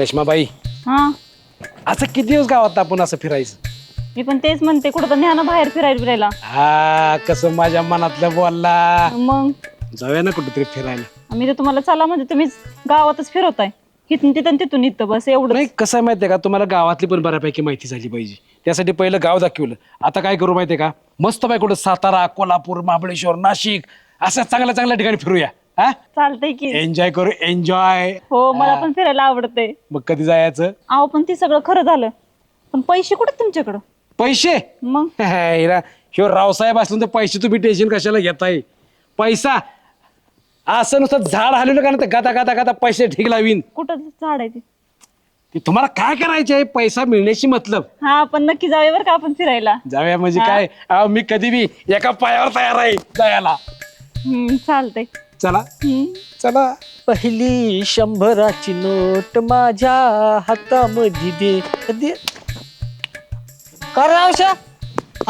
रेश्माबाई हा. असं किती दिवस गावात आपण असं फिरायचं? मी पण तेच म्हणते कुठं तर न्या ना बाहेर फिरायला फिरायला. हा कसं माझ्या मनातलं बोलला. मग? जाऊया ना कुठेतरी फिरायला. मी तर तुम्हाला चला म्हणजे तुम्ही गावातच फिरवताय. इथून तिथं तिथून इथं बस एवढं नाही कसं आहे माहितीये का? तुम्हाला गावातली पण बऱ्यापैकी माहिती झाली पाहिजे. त्यासाठी पहिलं गाव दाखवलं. आता काय करू माहितीये का? मस्त बाय कुठं सातारा कोल्हापूर महाबळेश्वर नाशिक असं चांगल्या चांगल्या ठिकाणी फिरूया. हा? चालतंय की. एन्जॉय करू एन्जॉय हो मला पण फिरायला आवडते मग कधी जायचं? अहो पण ते सगळं खरं झालं. पण पैसे कुठे तुमच्याकडं? पैसे? मग? हिरा ह्यो रावसाहेब असून तर पैसे तुम्ही टेन्शन कशाला घेताय? पैसा? असं नुसतं झाड हलवलं का ना तर गाता गाता गाता पैसे ठीक लावीन. कुठं झाड आहे ते? ते तुम्हाला काय करायचे आहे? पैसा मिळण्याची मतलब. हा पण नक्की जाऊया बरं का आपण फिरायला. जाऊया म्हणजे काय? अहो, मी कधी बी एका पायावर तयार आहे जायला. हम्म चालतंय. चला. चला. पहिली शंभराची नोट माझ्या हातामध्ये दे. दे. का रे आवश्या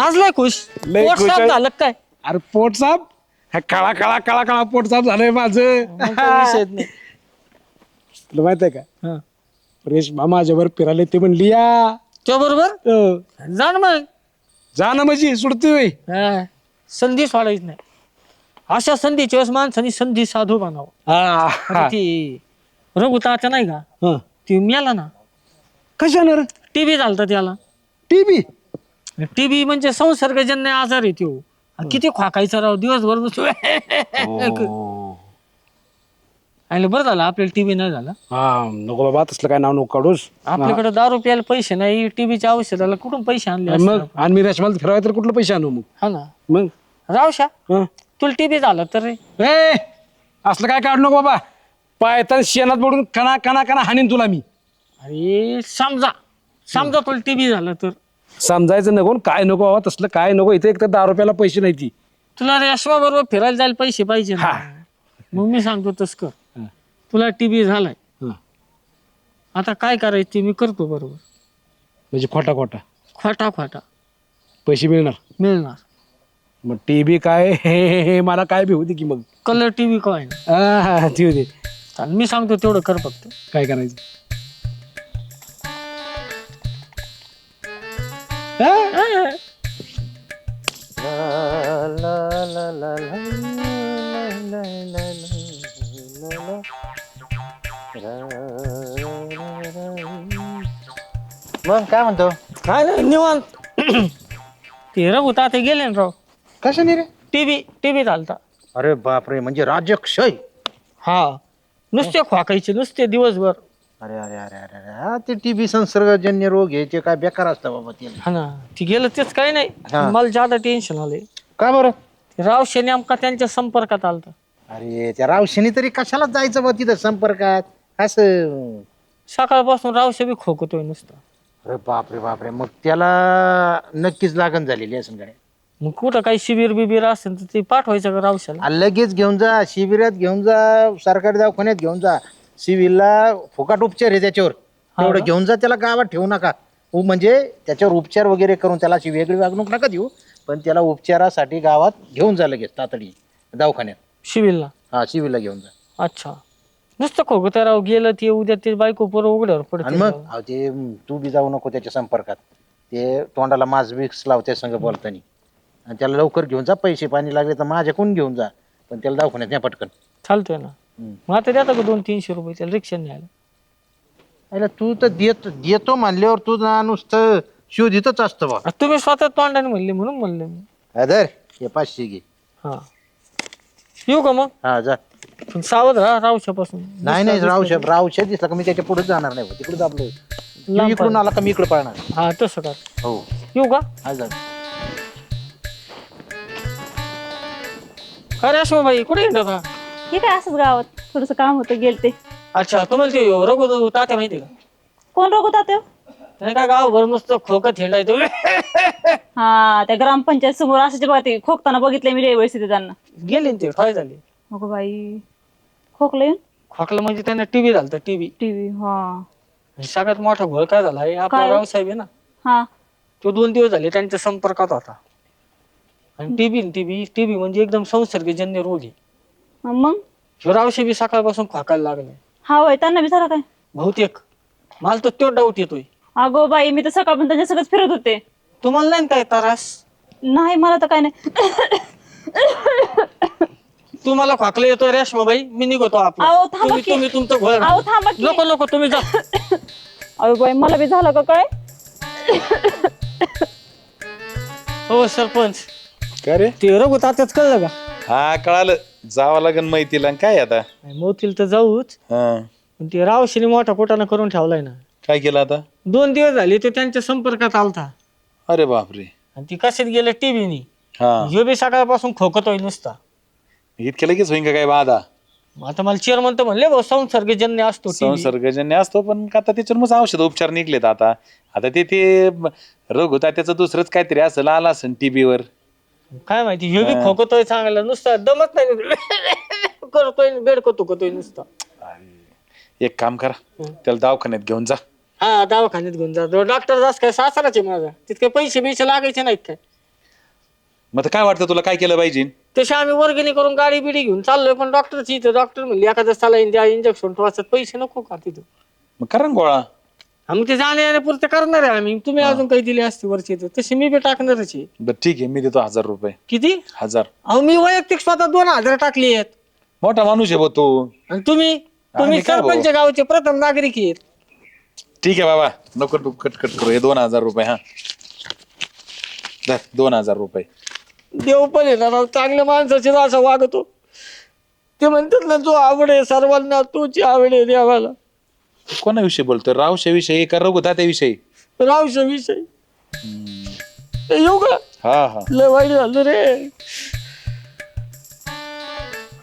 आज लय खुश. लय पोट खुश साफ आहे. झालं काय? अरे पोट साप हा काळा काळा काळा काळा पोट साप झालंय माझं. मग काही विषयच नाही. तुला माहीत आहे का? हा. रेशमा माझ्यावर फिरायला ते म्हणली या. त्या बरोबर? अं, जा ना मग. जा ना म्हणजे सुडतोय हा. संधी सोडायची नाही. अशा संधीच्या वेळेस माणसाने संधी साधू बनावं. हा आता ती रघुताचा नाही का? हा. ती मेला ना. कशानं टीबी झालता त्याला. टीव्ही टीबी म्हणजे संसर्गजन्य आजार आहे तो किती खोकायचा राव दिवसभर बसू. आणि बरं झालं आपल्याला टीबी नाही झाला. हा नको बाबा तसलं काय नाव नको काढूस. आपल्याकडे दारू प्यायला पैसे नाही टीबीच्या औषधाला कुठून पैसे आणले? मग आणि मी रेशमाला फिरायला तर कुठलं पैसे आणू मग? हा ना. मग? रावशा हं. तुला टीबी झालं तर रे. ए असलं काय काढू नको बाबा. पायतान शेणात पडून कणा कणा कणा हाणीन तुला मी. अरे समजा. समजा तुला टीबी झालं तर. समजायचं नको आणि काय नको बाबा तसलं काय नको. इथे एक तर दहा रुपयाला पैसे नाही ती. तुला रेशमा बरोबर फिरायला जायला पैसे पाहिजे ना. मग मी सांगतो तस कर. हं. तुला टीबी झालाय. हं. आता काय करायचं ते मी करतो बरोबर. म्हणजे खोटा खोटा खोटा खोटा पैसे मिळणार. मिळणार. मग टी बी काय? हे हे हे मला काय बी होती की मग. कलर टीव्ही काय? हा, हा, ती होती चालेल, मी सांगतो तेवढं कर फक्त. काय करायचं? हा? मग काय म्हणतो? काय नाही निवांत. ते रघु ताते गेले ना राव. कशाने रे? टीव्ही टीव्ही चालता. अरे बापरे म्हणजे राजक्षय? हा. नुसते खोकायचे नुसते दिवसभर. अरे अरे अरे अरे अरे हा ते टीबी संसर्गजन्य रोग याचे काय बेकार असतं बाबा ते. हा ना. ती गेलं तेच काही नाही. हा. मला जादा टेन्शन आलंय. का बरं? ते रावशे नेमका त्यांच्या संपर्कात आलता. अरे त्या रावशीने तरी कशाला जायचं बा तिथं संपर्कात? असं. सकाळपासून रावशे बी खोकतोय नुसतं. अरे बापरे बापरे. मग त्याला नक्कीच लागण झालेली असेल गाड्या मग कुठं काही शिबिर बिबिर असेल तर ते पाठवायचं का रावशाला? आ, लगेच घेऊन जा शिबिरात घेऊन जा सरकारी दवाखान्यात घेऊन जा. सिव्हिलला फुकाट उपचार आहे त्याच्यावर. तेवढं घेऊन जा त्याला गावात ठेवू नका. उ- म्हणजे त्याच्यावर उपचार वगैरे करून त्याला अशी वेगळी वागणूक नका देऊ पण त्याला उपचारासाठी गावात घेऊन जा लगेच तातडी दवाखान्यात. शिबिरला हा सिव्हिलला घेऊन जा. अच्छा. नुसतं खोकतोय राव गेलं ते उद्या ते बायको पोरं उघड्यावर आणि पडते मग? अहो, ते म, तू बी जाऊ नको त्याच्या संपर्कात. ते तोंडाला मास बिक्स लावते संग बोलताना. आणि त्याला लवकर घेऊन जा पैसे पाणी लागले तर माझ्याकडून घेऊन जा. पण त्याला दवाखान्यात नाही पटकन. चालतोय ना. मग आता देता का दोन तीनशे रुपये त्याला रिक्षा न्यायला. अरे तू तर देत देतो म्हणल्यावर तू ना नुसतं शोधितच असतं बा. आता तुम्ही स्वतः तोंडाने म्हणले म्हणून म्हणले मी. अदर हे पाचशे घे. हा. येऊ का मग? हा जा. पण सावध राहा रावशापासून नाही नाही रावशे रावशे दिसला का मी त्याच्या पुढे जाणार नाही तिकडे दाबलो लांब इकडून आला का मी इकडे पळणार? हा तसं का हो. येऊ का? हा जा. अरे अशो भाई कुठे येणार का हे काय असंच गावात थोडस काम होतं गेलते. अच्छा तुम्हाला ते रघु तात्या माहिती का? कोण रोग होता ते नाही का गावभर नुसतं खोकत तुम्ही. हा त्या ग्रामपंचायत समोर असायचे बघा ते खोकताना बघितले मी वेळेस तिथे त्यांना. गेले ना ते काय झाले. मग बाई खोकले खोकला म्हणजे त्यांना टीव्ही झालता टीव्ही. टीव्ही हा. सगळ्यात मोठा घोळ काय झाला? हे आपला काय? रावसाहेब आहे ना. हा. तो दोन दिवस झाले त्यांच्या संपर्कात होता. आणि टीव्ही टीव्ही टीव्ही म्हणजे एकदम संसर्गजन्य रोग. आहे मग? ह्यो रावशे बी सकाळपासून खोकायला लागले हा होय त्यांना विचारा काय? बहुतेक. मला तर तो डाऊट येतोय. अगो बाई मी तर सकाळपर्यंत त्यांच्या सगळंच फिरत होते. तुम्हाला नाही ना काय त्रास? नाही मला तर काय नाही. तुम्हाला खोकला येतोय रेशमाबाई मी निघतो आपलं. अहो, थांबा तुम्ही की. तुम्ही तुमचं घर अहो थांबा की. नको नको तुम्ही जा. अहो बाई मला बी झालं का काय? हो सरपंच. काय रे? ते रघु तात्याच कळलं का? हा कळालं. जावं लागेल माहितीला आणि काय आता? मोतील तर जाऊच. हा. पण ते रावशीने मोठा कोटानं करून ठेवलाय ना. काय केलं आता? दोन दिवस झाले ते त्यांच्या संपर्कात आलता. अरे बापरे. आणि ती कशात गेलं टीव्हीनी? हा. ह्यो बी सकाळपासून खोकतोय नुसता. इतक्या लगेच होईन का काय बाधा? आता मला चेअरमन तर म्हणले भाऊ संसर्गजन्य असतो TB. संसर्गजन्य असतो पण आता त्याच्यावर मग औषध उपचार निघलेत आता? आता ते ते रोग होता त्याचं दुसरंच काहीतरी असं आलं असेल टीबीवर काय माहिती? ह्यो बी खोकतोय चांगला. नुसता दमत नाही. करतोय बेडको तुकतोय नुसता. एक काम करा. त्याला दवाखान्यात घेऊन जा. हा दवाखान्यात घेऊन जा. डॉक्टर जास्त काय सासराच माझा. तितके पैसे बिसे लागायचे नाहीत काय? मग आता काय वाटतं तुला? काय केलं पाहिजे? तसे आम्ही वर्गणी करून गाडी बिडी घेऊन चाललोय पण डॉक्टरची इथं डॉक्टर म्हणले एखाद्या सलाईन द्या इंजेक्शन टोचत पैसे नको का तिथं? मग करा ना गोळा. आम्ही ते जाणे येण्यापुरते करणार आहे आम्ही. तुम्ही अजून काही दिले असते वरची तर. तसे मी बी टाकणारच आहे. बरं ठीक आहे मी देतो हजार रुपये. किती? हजार. अहो मी वैयक्तिक स्वतः दोन हजार टाकली आहेत. मोठा माणूस आहे भाऊ तू. आणि तुम्ही तुम्ही सरपंच गावचे प्रथम नागरिक आहेत. ठीक आहे बाबा नको तू कट कट करू. हे दोन हजार रुपये हा. धर, दोन हजार रुपये. देव पण आहे ना राव, चांगल्या माणसाची असं वागतो. ते म्हणतात ना जो आवड आहे सर्वांना तोची आवड आहे देवाला. कोणाविषयी बोलतोय? रावशा विषयी का रघु त्याविषयी रावशा विषय? येऊ का? हा हा. लय वाईट झालं रे.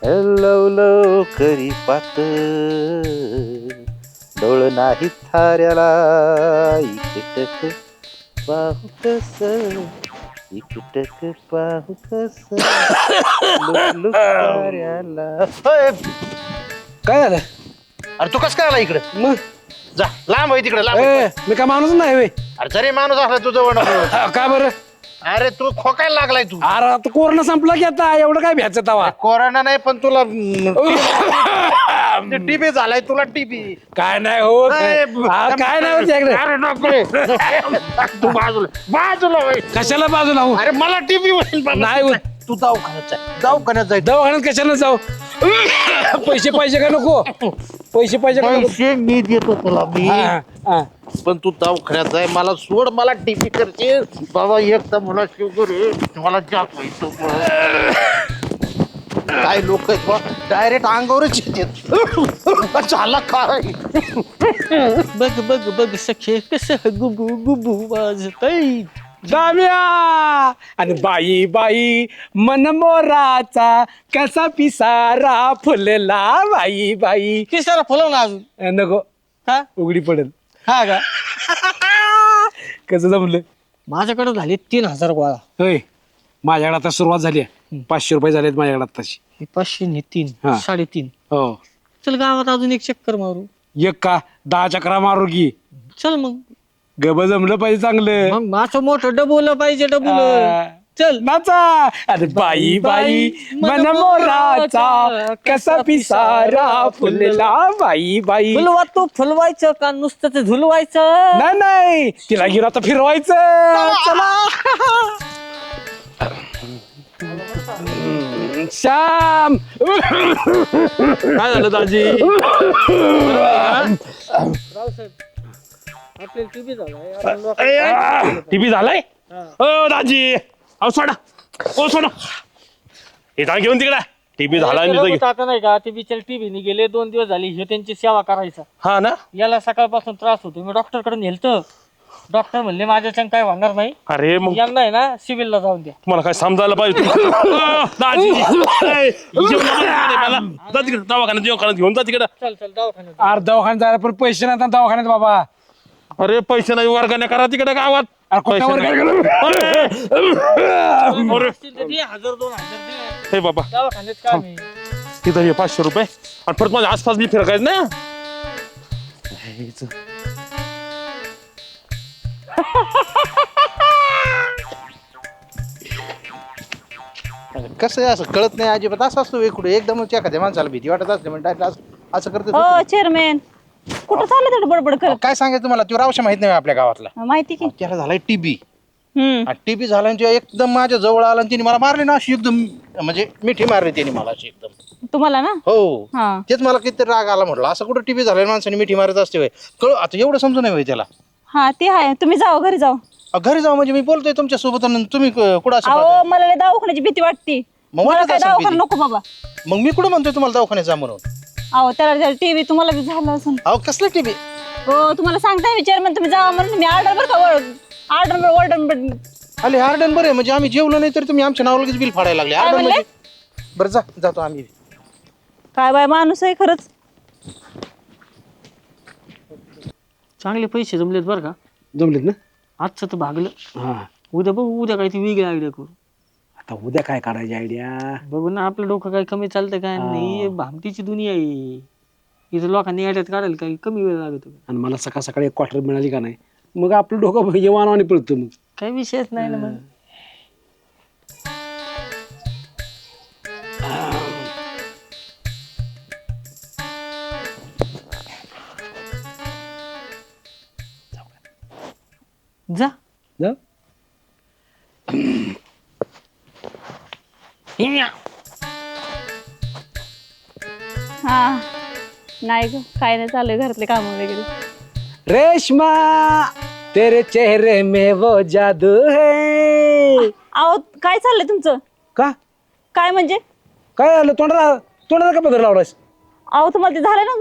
हॅलो करी पात. डोळ नाही थाऱ्याला. इकटक पाहू कस? इकटक पाहू कस? थाऱ्याला. होय, काय झालं? अरे तू कस काय आला इकडे मग जा लांब आहे तिकडे लांब आहे. ए, मी काय माणूस नाही वे अरे जरी माणूस असला तुझं वडा काय बरं अरे तू खोकायला लागलाय तू अरे आता कोरोना संपला की आता एवढं काय भ्यायचं तवा कोरोना नाही पण तुला टीबी झालाय तुला टीबी काय नाही हो काय हा, काय नाही होत याकडे. अरे नको रे. तू बाजूला बाजूला होय. कशाला बाजूला हो अरे मला टीबी. नाही होत. तू दवाखान्यात जाय दवाखान्यात जाय दवाखान्यात कशाला जाऊ पैसे पाहिजे का नको? पैसे पाहिजे का नको? पैसे मी देतो तुला मी. हा, हा. पण तू दवाखान्यात जाय मला सोड मला टीबी करते बाबा एक तर मला शुगर आहे मला जात होईल तू काय लोक डायरेक्ट अंगावरच येतात. झाला काय बघ बघ बघ सखे कस गुबू गुबू वाजतय. दाम्या आणि बाई बाई मन मोराचा कसा पिसारा फुलला बाई बाई. तिसरा फुलव ना अजून? नको. हा उघडी पडेल. हा का? कसं जमलं? माझ्याकडे झाले तीन हजार गोळा. होय. माझ्याकडे आता सुरुवात झाली आहे. पाचशे रुपये झालेत माझ्याकडे आत्ताशी. हे पाचशे ने तीन. हा. साडेतीन. हो. चल गावात अजून एक चक्कर मारू. एक का? दहा चक्रा मारू की. चल मग. गब जमलं पाहिजे चांगलं. मग माझं मोठं डबुलं पाहिजे डबुलं. आ. चल. नाचा. अरे बाई बाई मन मोराचा कसा पिसारा फुलला. बाई बाई. फुलवा तू फुलवायचं का नुसतं ते झुलवायचं नाही नाही. तिला घेऊन आता फिरवायचं. चला. श्याम. काय झालं दाजी? आपल्याला टीव्ही झालाय. ओ दाजी अहो सोडा. ओ सोडा. हे जा घेऊन तिकडे. टीव्ही झाला आणि आता नाही का? ते बिचार टीव्ही गेले दोन दिवस झाले हे त्यांची सेवा करायचा. हा ना? याला सकाळपासून त्रास होतो मी डॉक्टरकडे नेलतं. डॉक्टर म्हणले माझ्याच्यानं काय होणार नाही. अरे मग यांना आहे ना सिव्हिलला जाऊन द्या. तुम्हाला काय समजायला पाहिजे मला. दवाखान्यात दवाखान्यात घेऊन जा तिकडे. चल चल दवाखान्यात अरे दवाखान्यात जायला पण पैसे नाही दवाखान्यात बाबा. अरे पैसे नाही वर्गाने करा तिकडे गावात. अरे कुठल्या पैसे वर्गाने नाही. अरे, अरे, असतील तर दे, हजार दोन हजार दे. हे बाबा. दवाखान्यात काम आहे तिथं हे पाचशे रुपये. आणि परत माझ्या आसपास मी फिरकायचं ना कसं आहे असं? कळत नाही अजिबात. असं असतो वेकुडे एकदमच एखाद्या माणसाला भीती वाटत असते म्हणजे direct असं- असं करते हो चेअरमॅन कुठं चाललं तेवढं बडबड करत? काय सांगायचं तुम्हाला? तो रावशा माहीत नाही आपल्या गावातला. माहिती की? त्याला झालाय टीबी हम्म. टीबी झाला आणि तो एकदम माझ्या जवळ आला आणि तिने मला मारली ना अशी एकदम म्हणजे मिठी मारली त्याने मला अशी एकदम. तुम्हाला ना? हो. हा. तेच मला किती राग आला म्हटलं. असं कुठं टीबी झालं माणसाने मिठी मारत असते होय. कळ आता एवढं समजून नाही होय त्याला. हा ते आहे. तुम्ही जाओ घरी जाओ घरी जाऊ म्हणजे मी बोलतोय तुमच्यासोबत आणि तुम्ही क- कुठं असं अहो मला लय दवाखान्याची भीती वाटते. मग मला वाटत काय असेल दवाखाना भीती. नको बाबा. मग मी कुठं म्हणतोय तुम्हाला दवाखान्यात जा म्हणून? अहो त्याला टीव्ही तुम्हाला बी झालं असं अहो कसलं टीबी हो तुम्हाला सांगताय विचार म्हणून तुम्ही जावा म्हणून. मी ऑर्डर बरं का ऑर्डर ऑर्डर आले हार्डन बरे म्हणजे आम्ही जेवलो नाही तर तुम्ही आमच्या नावाला लगेच बिल फाडायला लागले. हार्डन म्हणले? म्हणजे बरं जा जातो आम्ही. काय बाय माणूस आहे खरंच. चांगले पैसे जमलेत बरं का? जमलेत ना? आजचं तर भागलं. हा. उद्या बघू उद्या काही वेगळी आयडिया करू. आता उद्या काय काढायची आयडिया बघू ना आपलं डोकं काही कमी चालतं काय? नाही भामटीची दुनिया आहे. इथं लोकांनी आयडियात काढायला काही कमी वेळ लागतो आणि मला सकाळ सकाळी एक क्वार्टर मिळाली का नाही? मग आपलं डोकं येवान आणि पळतो मग. काही विषयच नाही ना मग. जा. जाऊ हा. नाही ग काय नाही चालू घरातले काम वगैरे. रेशमा तेरे चेहरे में वो जादू है. अहो काय चाललंय तुमचं? का? काय म्हणजे? काय झालं तोंडाला तोंडाला का पदर लावलास अहो तुम्हाला ते झालं ना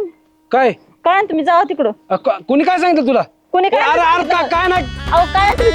काय? काय ना तुम्ही जावा तिकडं. अ, को- कोणी काय सांगितलं तुला? कोणी काय अरे अरे का- काय नाही? अहो काय तुम्ही